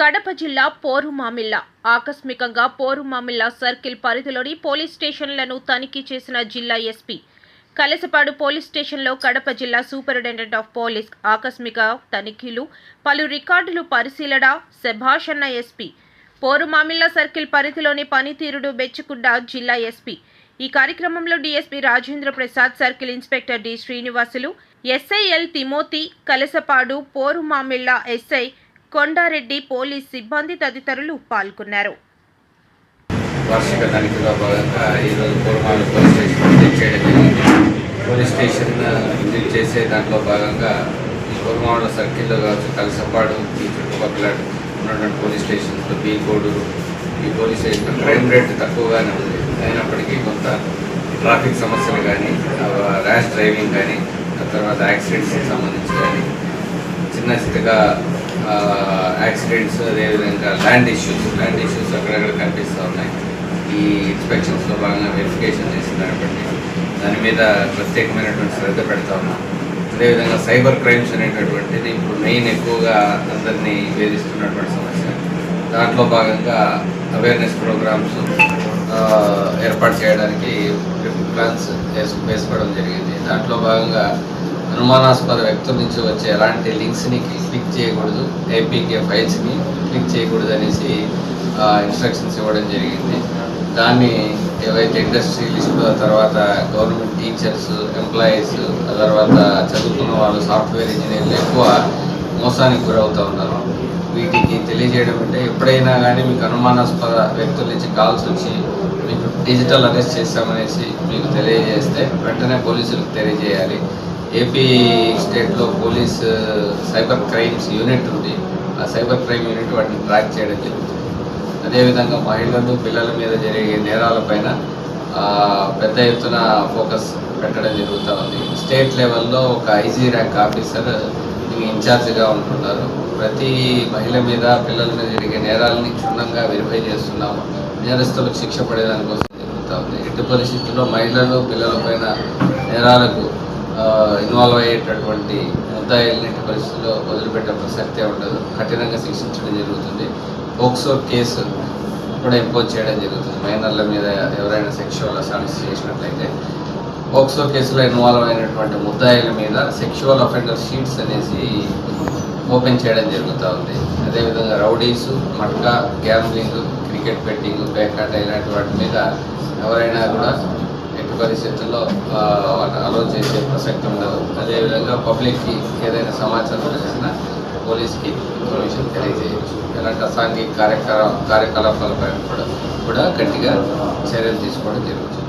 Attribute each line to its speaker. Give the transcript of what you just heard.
Speaker 1: కడప జిల్లా పోరుమామిల్ల. ఆకస్మికంగా పోరుమామిల్ల సర్కిల్ పరిధిలోని పోలీస్ స్టేషన్లను తనిఖీ చేసిన జిల్లా ఎస్పీ. కలసపాడు పోలీస్ స్టేషన్లో కడప జిల్లా సూపరింటెండెంట్ ఆఫ్ పోలీస్ ఆకస్మిక తనిఖీలు పలు రికార్డులు పరిశీలన శభాషన్న ఎస్పీ. పోరుమామిల్ల సర్కిల్ పరిధిలోని పనితీరుడు మెచ్చుకున్న జిల్లా ఎస్పీ. ఈ కార్యక్రమంలో DSP Rajendra Prasad circle inspector D Srinivasulu SI L Timothy Kalasapadu Porumamilla SI Kondareddy police సిబ్బంది తదితరులు పాల్గొన్నారు.
Speaker 2: వార్షిక తనిఖీలో భాగంగా ఈరోజు పూర్వాలు పోలీస్ స్టేషన్ విజిట్ చేయడం జరిగింది. పోలీస్ స్టేషన్ విజిట్ చేసే దాంట్లో భాగంగా ఈ పూర్వాళ్ళ సర్కిల్లో కావచ్చు కలిసపాడు ఈ చుట్టుపక్కల ఉన్నటువంటి పోలీస్ స్టేషన్తో బీ ఈ పోలీస్ స్టేషన్ క్రైమ్ రేట్ తక్కువగానే ఉంది. అయినప్పటికీ కొంత ట్రాఫిక్ సమస్యలు కానీ ర్యాష్ డ్రైవింగ్ కానీ ఆ తర్వాత యాక్సిడెంట్స్కి సంబంధించి కానీ చిన్న చిన్నగా యాక్సిడెంట్స్ అదేవిధంగా ల్యాండ్ ఇష్యూస్ ల్యాండ్ ఇష్యూస్ అక్కడక్కడ కనిపిస్తూ ఉన్నాయి. ఈ ఇన్స్పెక్షన్స్లో భాగంగా వెరిఫికేషన్ చేసినటువంటి దాని మీద ప్రత్యేకమైనటువంటి శ్రద్ధ పెడతా ఉన్నాం. అదేవిధంగా సైబర్ క్రైమ్స్ అనేటటువంటిది ఇప్పుడు మెయిన్ ఎక్కువగా అందరినీ వేధిస్తున్నటువంటి సమస్య. దాంట్లో భాగంగా అవేర్నెస్ ప్రోగ్రామ్స్ ఏర్పాటు చేయడానికి ప్లాన్స్ వేసుకోవడం జరిగింది. దాంట్లో భాగంగా అనుమానాస్పద వ్యక్తుల నుంచి వచ్చే ఎలాంటి లింక్స్ని క్లిక్ చేయకూడదు ఏపీకే ఫైల్స్ని క్లిక్ చేయకూడదు అనేసి ఇన్స్ట్రక్షన్స్ ఇవ్వడం జరిగింది. దాన్ని ఏవైతే ఇండస్ట్రియలిస్టులు ఆ తర్వాత గవర్నమెంట్ టీచర్స్ ఎంప్లాయీస్ ఆ తర్వాత చదువుకున్న వాళ్ళు సాఫ్ట్వేర్ ఇంజనీర్లు ఎక్కువ మోసానికి గురవుతూ ఉన్నారు. వీటికి తెలియజేయడం అంటే ఎప్పుడైనా కానీ మీకు అనుమానాస్పద వ్యక్తుల నుంచి కాల్స్ వచ్చి మీకు డిజిటల్ అరెస్ట్ చేస్తామనేసి మీకు తెలియజేస్తే వెంటనే పోలీసులకు తెలియజేయాలి. ఏపీ స్టేట్లో పోలీస్ సైబర్ క్రైమ్స్ యూనిట్ ఉంది. ఆ సైబర్ క్రైమ్ యూనిట్ వాటిని ట్రాక్ చేయడం జరుగుతుంది. అదేవిధంగా మహిళలు పిల్లల మీద జరిగే నేరాలపైన పెద్ద ఎత్తున ఫోకస్ పెట్టడం జరుగుతూ ఉంది. స్టేట్ లెవెల్లో ఒక ఐజీ ర్యాంక్ ఆఫీసర్ ఇన్ఛార్జ్గా ఉంటున్నారు. ప్రతి మహిళ మీద పిల్లల మీద జరిగే నేరాలని క్షుణ్ణంగా వెరిఫై చేస్తున్నాము. నేరస్తులకు శిక్ష పడేదానికోసం జరుగుతూ ఉంది. ఎట్టి పరిస్థితుల్లో మహిళలు పిల్లల పైన నేరాలకు ఇన్వాల్వ్ అయ్యేటటువంటి ముద్దాయిల్ని ఎట్టి పరిస్థితుల్లో వదిలిపెట్టే ప్రసక్తే ఉండదు. కఠినంగా శిక్షించడం జరుగుతుంది. పోక్సో కేసు కూడా ఇంపోజ్ చేయడం జరుగుతుంది. మైనర్ల మీద ఎవరైనా సెక్షువల్ అసాల్ట్స్ చేసినట్లయితే పోక్సో కేసులో ఇన్వాల్వ్ అయినటువంటి ముద్దాయిల మీద సెక్షువల్ అఫెండర్ షీట్స్ అనేసి ఓపెన్ చేయడం జరుగుతూ ఉంది. అదేవిధంగా rowdies matka gambling cricket betting బేకాట ఇలాంటి వాటి మీద ఎవరైనా కూడా పరిస్థితుల్లో అలో చేసే ప్రసక్తి ఉండదు. అదేవిధంగా పబ్లిక్కి ఏదైనా సమాచారం తెలిసినా పోలీస్కి ఇన్ఫర్మేషన్ తెలియజేయచ్చు. ఎలాంటి అసాంఘిక కార్యకలా కార్యకలాపాలపై కూడా కూడా గట్టిగా చర్యలు తీసుకోవడం జరుగుతుంది.